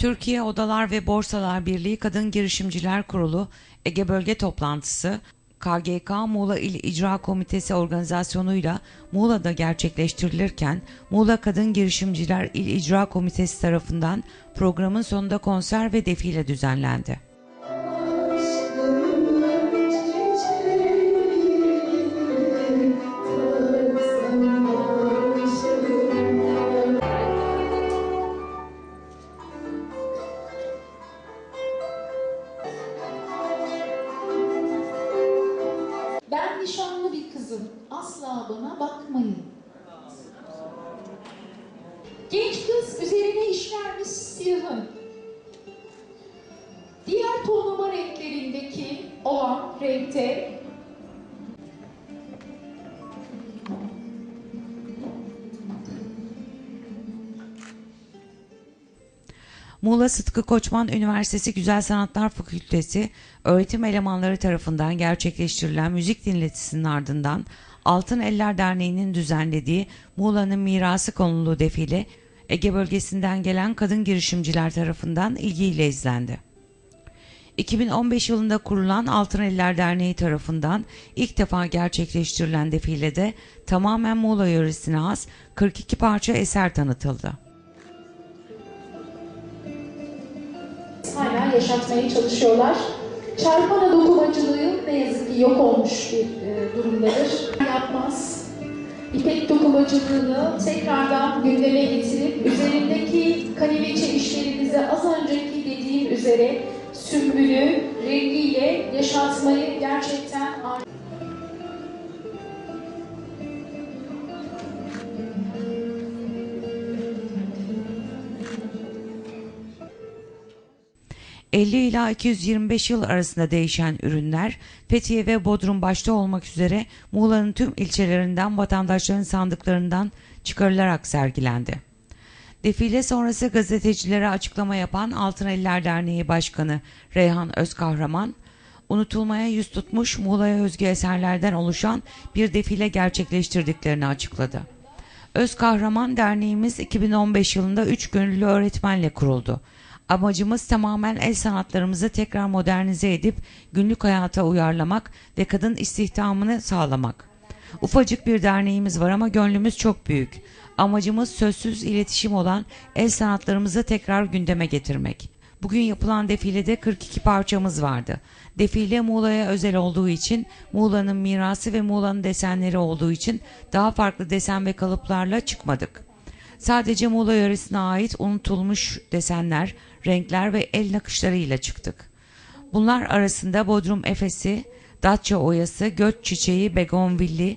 Türkiye Odalar ve Borsalar Birliği Kadın Girişimciler Kurulu Ege Bölge Toplantısı KGK Muğla İl İcra Komitesi organizasyonuyla Muğla'da gerçekleştirilirken Muğla Kadın Girişimciler İl İcra Komitesi tarafından programın sonunda konser ve defile düzenlendi. Kızım. Asla bana bakmayın. Genç kız üzerine işlenmiş siyahın. Diğer tonlama renklerindeki olan renkte Muğla Sıtkı Koçman Üniversitesi Güzel Sanatlar Fakültesi öğretim elemanları tarafından gerçekleştirilen müzik dinletisinin ardından Altın Eller Derneği'nin düzenlediği Muğla'nın mirası konulu defile Ege bölgesinden gelen kadın girişimciler tarafından ilgiyle izlendi. 2015 yılında kurulan Altın Eller Derneği tarafından ilk defa gerçekleştirilen defilede tamamen Muğla yöresine has 42 parça eser tanıtıldı. Yaşatmaya çalışıyorlar. Çarpana dokumacılığı ne yazık ki yok olmuş bir e, durumdadır. Yapmaz. İpek dokumacılığını tekrardan gündeme getirip üzerindeki kaliveçe işlerimizi az önceki dediğim üzere sümbülü rengiyle yaşatmayı gerçekten ar- 50 ila 225 yıl arasında değişen ürünler Fethiye ve Bodrum başta olmak üzere Muğla'nın tüm ilçelerinden vatandaşların sandıklarından çıkarılarak sergilendi. Defile sonrası gazetecilere açıklama yapan Altın Eller Derneği Başkanı Reyhan Özkahraman, unutulmaya yüz tutmuş Muğla'ya özgü eserlerden oluşan bir defile gerçekleştirdiklerini açıkladı. Öz Kahraman Derneğimiz 2015 yılında 3 gönüllü öğretmenle kuruldu. Amacımız tamamen el sanatlarımızı tekrar modernize edip günlük hayata uyarlamak ve kadın istihdamını sağlamak. Ufacık bir derneğimiz var ama gönlümüz çok büyük. Amacımız sözsüz iletişim olan el sanatlarımızı tekrar gündeme getirmek. Bugün yapılan defilede 42 parçamız vardı. Defile Muğla'ya özel olduğu için, Muğla'nın mirası ve Muğla'nın desenleri olduğu için daha farklı desen ve kalıplarla çıkmadık. Sadece Muğla yöresine ait unutulmuş desenler, renkler ve el nakışlarıyla çıktık. Bunlar arasında Bodrum Efesi, Datça Oyası, Göç Çiçeği, Begonvilli,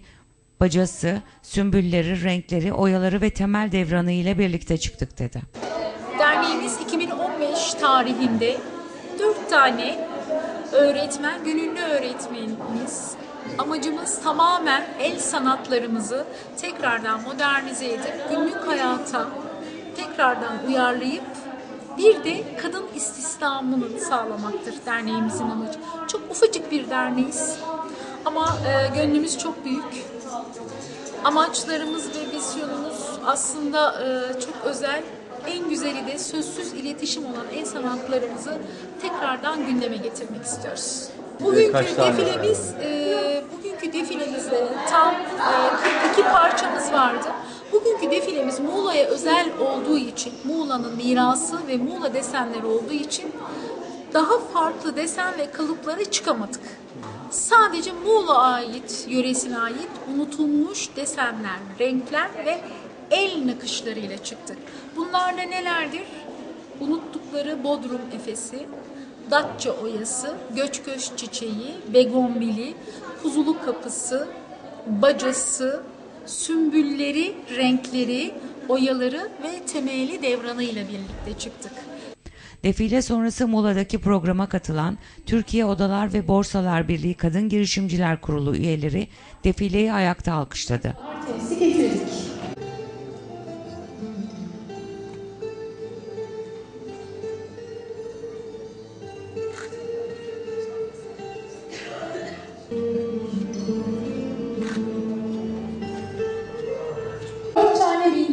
Bacası, sümbülleri, renkleri, oyaları ve temel devranı ile birlikte çıktık dedi. Derneğimiz 2015 tarihinde 4 tane öğretmen, gönüllü öğretmenimiz. Amacımız tamamen el sanatlarımızı tekrardan modernize edip günlük hayata tekrardan uyarlayıp bir de kadın istihdamını sağlamaktır derneğimizin amacı. Çok ufacık bir derneğiz ama e, gönlümüz çok büyük. Amaçlarımız ve vizyonumuz aslında e, çok özel. En güzeli de sözsüz iletişim olan el sanatlarımızı tekrardan gündeme getirmek istiyoruz. Bugünkü kaç tane var? defilemiz, e, bugünkü defilemizde tam e, 42 parçamız vardı. Bugünkü defilemiz Muğla'ya özel olduğu için, Muğla'nın mirası ve Muğla desenleri olduğu için daha farklı desen ve kalıplara çıkamadık. Sadece Muğla ait, yöresine ait unutulmuş desenler, renkler ve el nakışlarıyla çıktık. Bunlar da nelerdir? Unuttukları Bodrum Efesi, Datça Oyası, Göçköş Çiçeği, Begonvili, Kuzulu Kapısı, Bacası, sümbülleri, renkleri, oyaları ve temeli devranıyla birlikte çıktık. Defile sonrası Muğla'daki programa katılan Türkiye Odalar ve Borsalar Birliği Kadın Girişimciler Kurulu üyeleri defileyi ayakta alkışladı. Artemis'i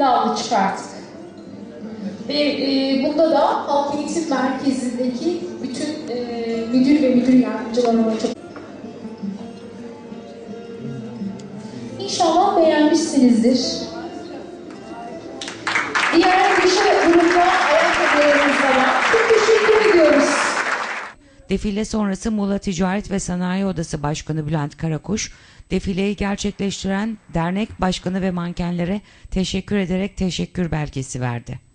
bindallı çıkarttık. Ve e, bunda da Halk Eğitim Merkezi'ndeki bütün e, müdür ve müdür yardımcılarıma çok İnşallah beğenmişsinizdir. Diğer köşe grubunda ayakkabılarımız da var. Çok teşekkür ediyoruz. Defile sonrası Muğla Ticaret ve Sanayi Odası Başkanı Bülent Karakuş, defileyi gerçekleştiren dernek başkanı ve mankenlere teşekkür ederek teşekkür belgesi verdi.